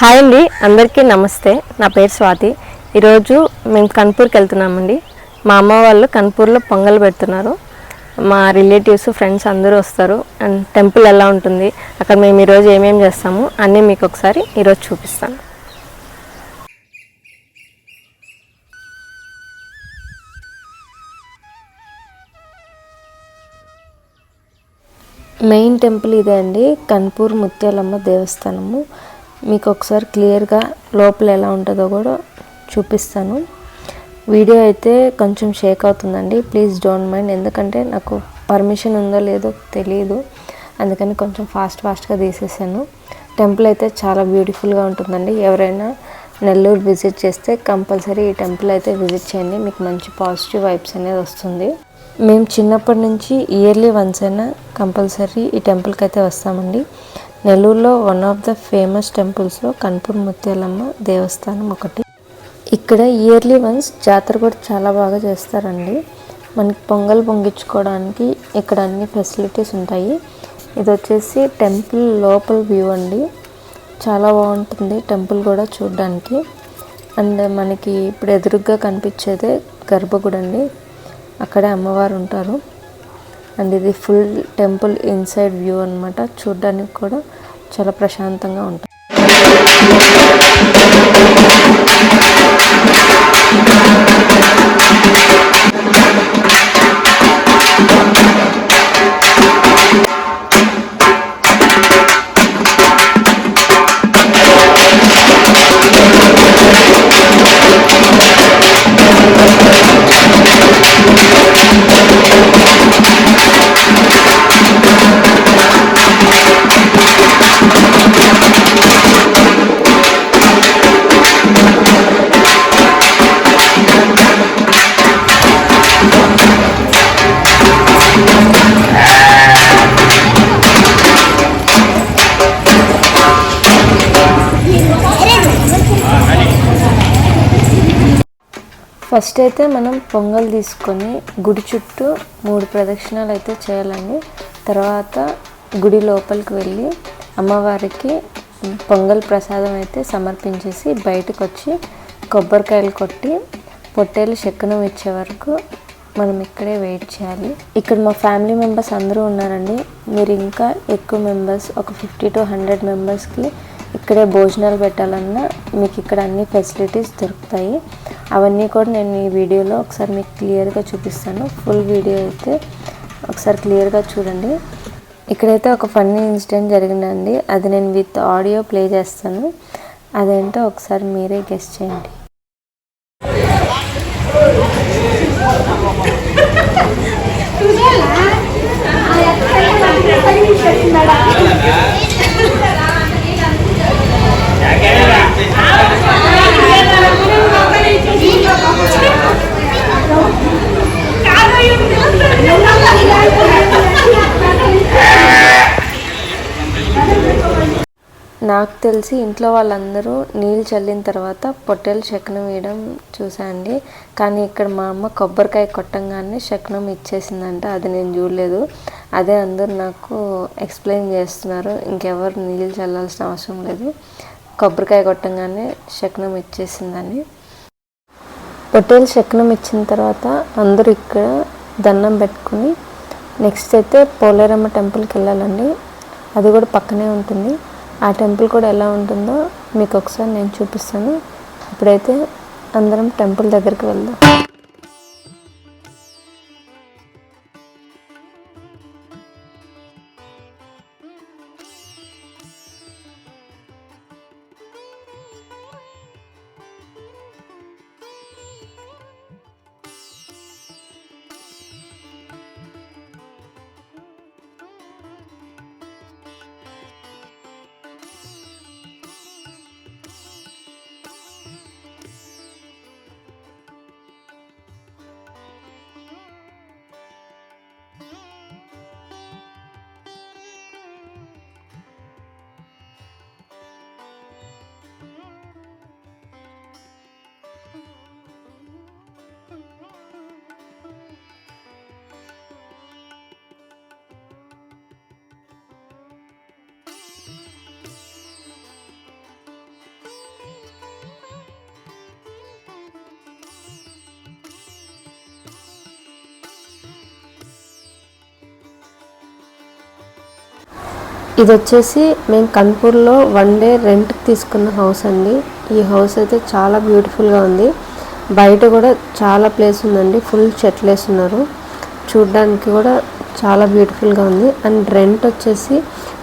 Hi అండి అందరికీ నమస్తే. నా పేరు స్వాతి. ఈరోజు మేము కన్పూర్కి వెళ్తున్నామండి. మా అమ్మ వాళ్ళు కన్పూర్లో పొంగల్ పెడుతున్నారు. మా రిలేటివ్స్ ఫ్రెండ్స్ అందరూ వస్తారు. అండ్ టెంపుల్ ఎలా ఉంటుంది అక్కడ మేము ఈరోజు ఏమేమి చేస్తాము అన్నీ మీకు ఒకసారి ఈరోజు చూపిస్తాను. మెయిన్ టెంపుల్ ఇదే అండి. కన్పూర్ ముత్యాలమ్మ దేవస్థానము. మీకు ఒకసారి క్లియర్గా లోపల ఎలా ఉంటుందో కూడా చూపిస్తాను. వీడియో అయితే కొంచెం షేక్ అవుతుందండి. Please don't mind. ఎందుకంటే నాకు పర్మిషన్ ఉందో లేదో తెలియదు అందుకని కొంచెం ఫాస్ట్ ఫాస్ట్గా తీసేసాను. టెంపుల్ అయితే చాలా బ్యూటిఫుల్గా ఉంటుందండి. ఎవరైనా నెల్లూరు విజిట్ చేస్తే కంపల్సరీ ఈ టెంపుల్ అయితే విజిట్ చేయండి. మీకు మంచి పాజిటివ్ వైబ్స్ అనేది వస్తుంది. మేము చిన్నప్పటి నుంచి ఇయర్లీ వన్స్ అయినా కంపల్సరీ ఈ టెంపుల్కి అయితే వస్తామండి. నెల్లూరులో వన్ ఆఫ్ ద ఫేమస్ టెంపుల్స్లో కన్పూర్ ముత్యాలమ్మ దేవస్థానం ఒకటి. ఇక్కడ ఇయర్లీ వన్స్ జాతర కూడా చాలా బాగా చేస్తారండి. మనకి పొంగల్ పొంగించుకోవడానికి ఇక్కడ అన్ని ఫెసిలిటీస్ ఉంటాయి. ఇది వచ్చేసి టెంపుల్ లోపల వ్యూ అండి. చాలా బాగుంటుంది టెంపుల్ కూడా చూడడానికి. అండ్ మనకి ఇప్పుడు ఎదురుగ్గా కనిపించేదే గర్భగుడి అండి అక్కడే అమ్మవారు ఉంటారు. అండ్ ఇది ఫుల్ టెంపుల్ ఇన్సైడ్ వ్యూ అనమాట చూడ్డానికి కూడా చాలా ప్రశాంతంగా ఉంటుంది ఫస్ట్ అయితే మనం పొంగల్ తీసుకొని గుడి చుట్టూ మూడు ప్రదక్షిణాలు అయితే చేయాలండి. తర్వాత గుడి లోపలికి వెళ్ళి అమ్మవారికి పొంగల్ ప్రసాదం అయితే సమర్పించేసి బయటకు వచ్చి కొబ్బరికాయలు కొట్టి పొట్టేలు శక్కనం ఇచ్చే వరకు మనం ఇక్కడే వెయిట్ చేయాలి. ఇక్కడ మా ఫ్యామిలీ మెంబర్స్ అందరూ ఉన్నారండి. మీరు ఇంకా ఎక్కువ మెంబర్స్ ఒక ఫిఫ్టీ టు హండ్రెడ్ మెంబర్స్కి ఇక్కడే భోజనాలు పెట్టాలన్నా మీకు ఇక్కడ అన్ని ఫెసిలిటీస్ దొరుకుతాయి. అవన్నీ కూడా నేను ఈ వీడియోలో ఒకసారి మీకు క్లియర్గా చూపిస్తాను. ఫుల్ వీడియో అయితే ఒకసారి క్లియర్గా చూడండి. ఇక్కడైతే ఒక ఫన్నీ ఇన్సిడెంట్ జరిగిందండి. అది నేను విత్ ఆడియో ప్లే చేస్తాను. అదేంటో ఒకసారి మీరే గెస్ట్ చేయండి. నాకు తెలిసి ఇంట్లో వాళ్ళందరూ నీళ్ళు చల్లిన తర్వాత పొట్టేలు శకనం వేయడం చూసాండి కానీ ఇక్కడ మా అమ్మ కొబ్బరికాయ కొట్టంగానే శకనం ఇచ్చేసిందంట అది నేను చూడలేదు. అదే అందరూ నాకు ఎక్స్ప్లెయిన్ చేస్తున్నారు ఇంకెవరు నీళ్ళు చల్లాల్సిన అవసరం లేదు. కొబ్బరికాయ కొట్టంగానే శకనం ఇచ్చేసిందని. పొట్టేలు శకనం ఇచ్చిన తర్వాత అందరూ ఇక్కడ దండం పెట్టుకుని నెక్స్ట్ అయితే పోలేరమ్మ టెంపుల్కి వెళ్ళాలండి. అది కూడా పక్కనే ఉంటుంది. ఆ టెంపుల్ కూడా ఎలా ఉంటుందో మీకు ఒకసారి నేను చూపిస్తాను. ఇప్పుడైతే అందరం టెంపుల్ దగ్గరికి వెళ్దాం. ఇది వచ్చేసి మేము కన్పూర్లో వన్ డే రెంట్కి తీసుకున్న హౌస్ అండి. ఈ హౌస్ అయితే చాలా బ్యూటిఫుల్గా ఉంది. బయట కూడా చాలా ప్లేస్ ఉందండి. ఫుల్ చెట్లు వేస్తున్నారు. చూడడానికి కూడా చాలా బ్యూటిఫుల్గా ఉంది. అండ్ రెంట్ వచ్చేసి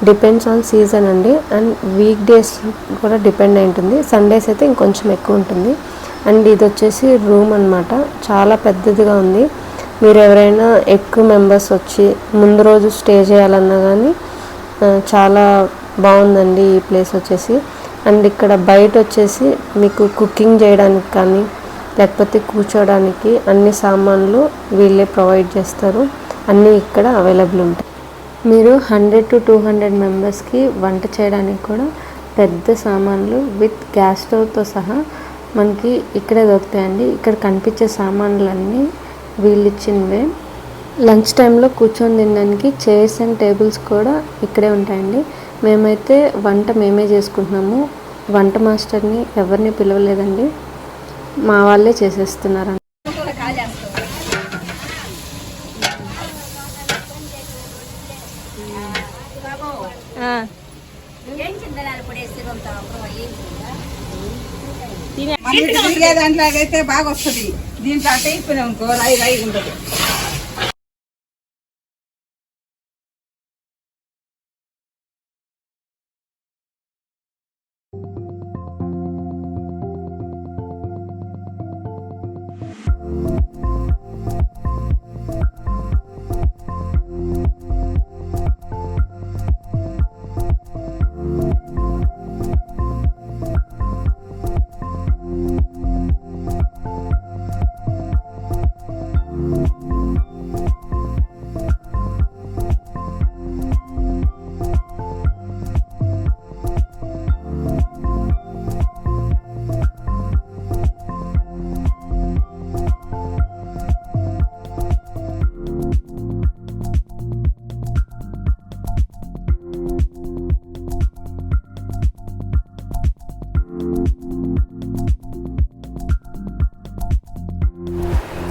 డిపెండ్స్ ఆన్ సీజన్ అండి. అండ్ వీక్ డేస్ కూడా డిపెండ్ అయి ఉంటుంది. సండేస్ అయితే ఇంకొంచెం ఎక్కువ ఉంటుంది. అండ్ ఇది వచ్చేసి రూమ్ అన్నమాట. చాలా పెద్దదిగా ఉంది. మీరు ఎవరైనా ఎక్కువ మెంబర్స్ వచ్చి ముందు రోజు స్టే చేయాలన్నా కానీ చాలా బాగుందండి ఈ ప్లేస్ వచ్చేసి. అండ్ ఇక్కడ బయట వచ్చేసి మీకు కుకింగ్ చేయడానికి కానీ లేకపోతే కూర్చోడానికి అన్ని సామాన్లు వీళ్ళే ప్రొవైడ్ చేస్తారు. అన్నీ ఇక్కడ అవైలబుల్ ఉంటాయి. మీరు హండ్రెడ్ టు టూ హండ్రెడ్ మెంబర్స్కి వంట చేయడానికి కూడా పెద్ద సామాన్లు విత్ గ్యాస్ స్టవ్తో సహా మనకి ఇక్కడే దొరుకుతాయండి. ఇక్కడ కనిపించే సామాన్లన్నీ వీళ్ళు ఇచ్చినవే లంచ్ టైంలో కూర్చొని తినడానికి చైర్స్ అండ్ టేబుల్స్ కూడా ఇక్కడే ఉంటాయండి. మేమైతే వంట మేమే చేసుకుంటున్నాము. వంట మాస్టర్ని ఎవరిని పిలవలేదండి. మా వాళ్ళే చేసేస్తున్నారు మన ఇటు తిరిగే దాంట్లో అయితే బాగా వస్తుంది దీంట్లో అట్ట అనుకో రాయి రాయి ఉంటుంది.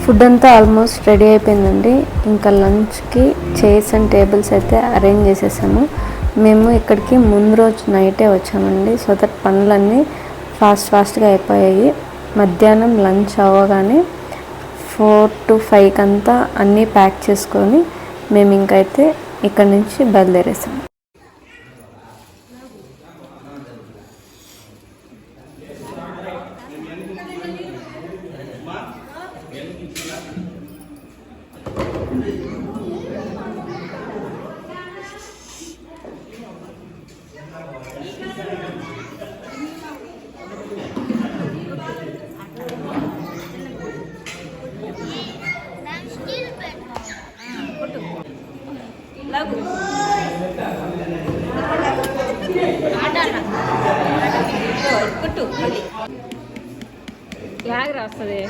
ఫుడ్ అంతా ఆల్మోస్ట్ రెడీ అయిపోయిందండి. ఇంకా లంచ్కి చైర్స్ అండ్ టేబుల్స్ అయితే అరేంజ్ చేసేసాము మేము ఇక్కడికి ముందు రోజు నైటే వచ్చామండి. సో దట్ పనులన్నీ ఫాస్ట్ ఫాస్ట్గా అయిపోయాయి. మధ్యాహ్నం లంచ్ అవ్వగానే ఫోర్ టు ఫైవ్కి అంతా అన్నీ ప్యాక్ చేసుకొని మేము ఇంకైతే ఇక్కడి నుంచి బయలుదేరేసాము వస్తుంది.